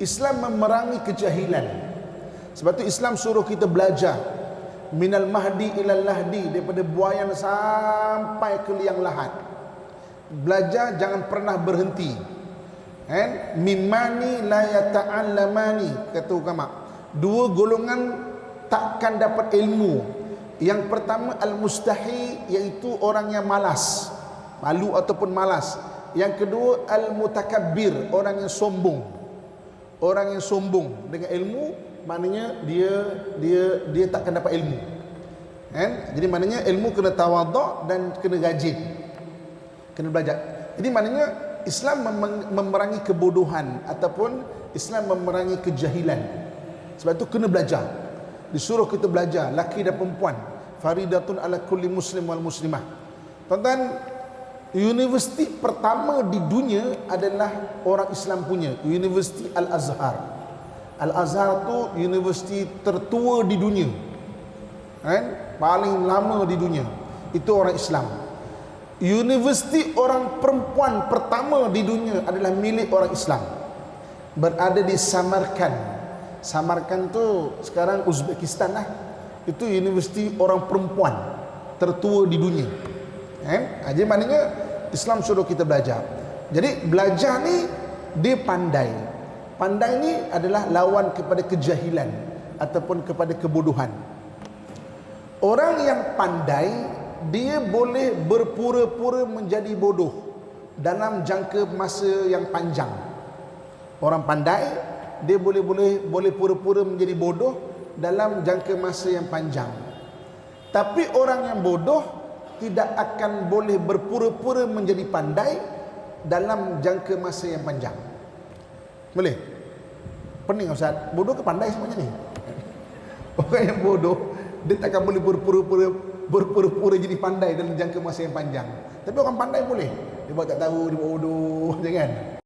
Islam memerangi kejahilan. Sebab tu Islam suruh kita belajar minal mahdi ilal lahdi daripada buayan sampai ke liang lahat. Belajar jangan pernah berhenti. Kan? Mimani la yata'allamani kata ulama. Dua golongan takkan dapat ilmu. Yang pertama al-mustahi iaitu orang yang malas. Malu ataupun malas. Yang kedua al-mutakabbir, orang yang sombong. Orang yang sombong dengan ilmu maknanya dia dia dia takkan dapat ilmu. Kan? Jadi maknanya ilmu kena tawaduk dan kena rajin. Kena belajar. Jadi maknanya Islam mem- memerangi kebodohan ataupun Islam memerangi kejahilan. Sebab itu kena belajar. Disuruh kita belajar laki dan perempuan. Faridatun ala kulli muslim wal muslimah. Tuan-tuan, universiti pertama di dunia adalah orang Islam punya, Universiti Al-Azhar. Al-Azhar tu universiti tertua di dunia. Kan? Paling lama di dunia. Itu orang Islam. Universiti orang perempuan pertama di dunia adalah milik orang Islam. Berada di Samarkand. Samarkand tu sekarang Uzbekistan lah. Itu universiti orang perempuan tertua di dunia. Eh? Jadi maknanya Islam suruh kita belajar. Jadi belajar ni dia pandai. Pandai ni adalah lawan kepada kejahilan ataupun kepada kebodohan. Orang yang pandai dia boleh berpura-pura menjadi bodoh dalam jangka masa yang panjang. Orang pandai dia boleh boleh boleh pura-pura menjadi bodoh dalam jangka masa yang panjang. Tapi orang yang bodoh tidak akan boleh berpura-pura menjadi pandai dalam jangka masa yang panjang. Boleh? Pening Ustaz. Bodoh ke pandai semuanya ni? Orang yang bodoh dia takkan boleh berpura-pura berpura-pura jadi pandai dalam jangka masa yang panjang. Tapi orang pandai boleh. Dia buat tak tahu, dia bodoh, jangan.